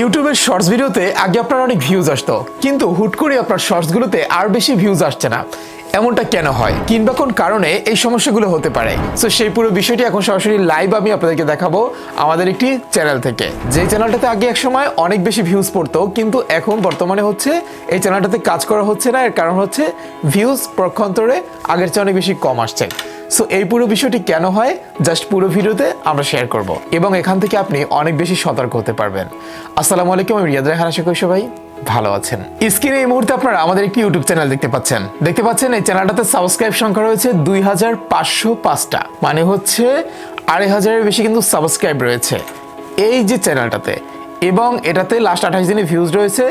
ইউটিউবের শর্টস ভিডিওতে আগে আপনার অনেক ভিউজ আসতো, কিন্তু হুট করে আপনার শর্টসগুলোতে আর বেশি ভিউজ আসছে না। এমনটা কেন হয়? কিংবা কোন কারণে এই সমস্যাগুলো হতে পারে? সো সেই পুরো বিষয়টি এখন সরাসরি লাইভ আমি আপনাদেরকে দেখাবো আমাদের একটি চ্যানেল থেকে। যে চ্যানেলটাতে আগে এক সময় অনেক বেশি ভিউজ পড়তো, কিন্তু এখন বর্তমানে হচ্ছে এই চ্যানেলটাতে কাজ করা হচ্ছে না, এর কারণ হচ্ছে ভিউজ পক্ষান্তরে আগের চেয়ে অনেক বেশি কম আসছে। সো এই পুরো বিষয়টি কেন হয়? জাস্ট পুরো ভিডিওতে আমরা শেয়ার করব। এবং এখান থেকে আপনি অনেক বেশি সতর্ক হতে পারবেন। আসসালামু আলাইকুম, আমি রিয়াদ রায়হান, আশা করি সবাই ভালো আছেন। স্ক্রিনে এই মুহূর্তে আপনারা আমাদের একটি ইউটিউব চ্যানেল দেখতে পাচ্ছেন। দেখতে পাচ্ছেন, এই চ্যানেলটাতে সাবস্ক্রাইব সংখ্যা রয়েছে দুই হাজার পাঁচশো পাঁচটা। মানে হচ্ছে আড়াই হাজারের বেশি কিন্তু সাবস্ক্রাইব রয়েছে এই যে চ্যানেলটাতে এবং এটাতে লাস্ট আঠাশ দিনে ভিউজ রয়েছে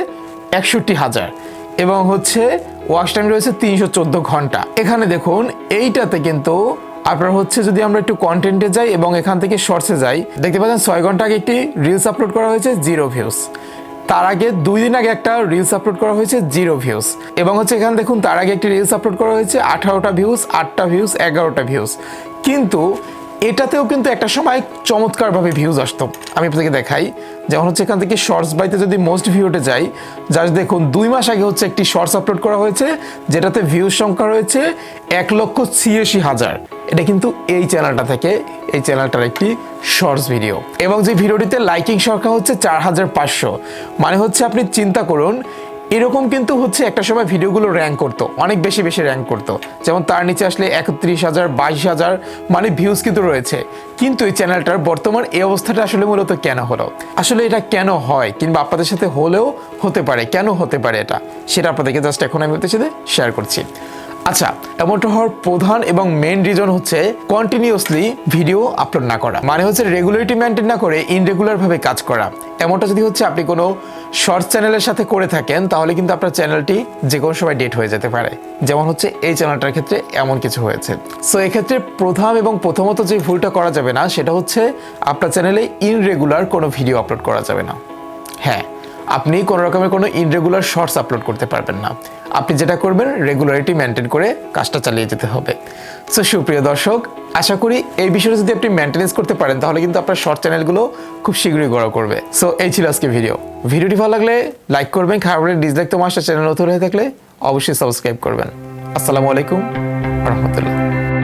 একষট্টি হাজার। এবং হচ্ছে ওয়াচ টাইম রয়েছে তিনশো চোদ্দ ঘণ্টা। এখানে দেখুন, এইটাতে কিন্তু আপনার হচ্ছে যদি আমরা একটু কন্টেন্টে যাই এবং এখান থেকে শর্টসে যাই, দেখতে পাচ্ছেন ছয় ঘণ্টা আগে একটি রিলস আপলোড করা হয়েছে জিরো ভিউজ তার আগে দুই দিন আগে একটা রিলস আপলোড করা হয়েছে জিরো ভিউজ এবং হচ্ছে এখানে দেখুন, তার আগে একটি রিলস আপলোড করা হয়েছে, আঠারোটা ভিউজ আটটা ভিউজ এগারোটা ভিউজ কিন্তু এটাতেও কিন্তু একটা সময় চমৎকারভাবে ভিউজ আসতো। আমি আপনাদেরকে দেখাই, যেমন হচ্ছে এখান থেকে শর্টস বাইতে যদি মোস্ট ভিউতে যাই জাস্ট দেখুন, দুই মাস আগে হচ্ছে একটি শর্টস আপলোড করা হয়েছে, যেটাতে ভিউজ সংখ্যা রয়েছে এক লক্ষ ছিয়াশি হাজার। এটা কিন্তু এই চ্যানেলটা থেকে, এই চ্যানেলটার একটি শর্টস ভিডিও এবং যে ভিডিওটিতে লাইকিং সংখ্যা হচ্ছে চার হাজার পাঁচশো। মানে হচ্ছে আপনি চিন্তা করুন এরকম কিন্তু হচ্ছে একটা সময় ভিডিওগুলো র্যাঙ্ক করতো, অনেক বেশি বেশি র্যাঙ্ক করতো। যেমন তার নিচে আসলে একত্রিশ হাজার, বাইশ হাজার মানে ভিউজ কিন্তু রয়েছে। কিন্তু এই চ্যানেলটার বর্তমান এই অবস্থাটা আসলে মূলত কেন হলো? আসলে এটা কেন হয়? কিংবা আপনাদের সাথে হলেও হতে পারে, কেন হতে পারে এটা? সেটা আপনাদেরকে জাস্ট এখন আমি ওদের সাথে শেয়ার করছি। আচ্ছা এমনটা হওয়ার প্রধান এবং মেন রিজন হচ্ছে কন্টিনিউসলি ভিডিও আপলোড না করা। মানে হচ্ছে রেগুলারিটি মেনটেন না করে ইনরেগুলার ভাবে কাজ করা। এমনটা যদি হচ্ছে আপনি কোনো শর্টস চ্যানেলের সাথে করে থাকেন, তাহলে কিন্তু আপনার চ্যানেলটি যে কোনো সময় ডেট হয়ে যেতে পারে। যেমন হচ্ছে এই চ্যানেলটার ক্ষেত্রে এমন কিছু হয়েছে। সো এক্ষেত্রে প্রথম এবং প্রথমত যে ভুলটা করা যাবে না, সেটা হচ্ছে আপনার চ্যানেলে ইনরেগুলার কোনো ভিডিও আপলোড করা যাবে না। হ্যাঁ আপনি কোনো রকমের কোনো ইনরেগুলার শর্টস আপলোড করতে পারবেন না। আপনি যেটা করবেন রেগুলারিটি মেনটেন করে কাজটা চালিয়ে যেতে হবে। সো সুপ্রিয় দর্শক, আশা করি এই বিষয়টা যদি আপনি মেনটেনেন্স করতে পারেন, তাহলে কিন্তু আপনার শর্ট চ্যানেলগুলো খুব শীঘ্রই গড়া করবে। সো এই ছিল আজকে ভিডিও ভিডিওটি ভালো লাগলে লাইক করবেন, খারাপ লাগলে ডিসলাইক তোমার চ্যানেল নতুন হয়ে থাকলে অবশ্যই সাবস্ক্রাইব করবেন। আসসালামু আলাইকুম, রহমতুল্লাহ।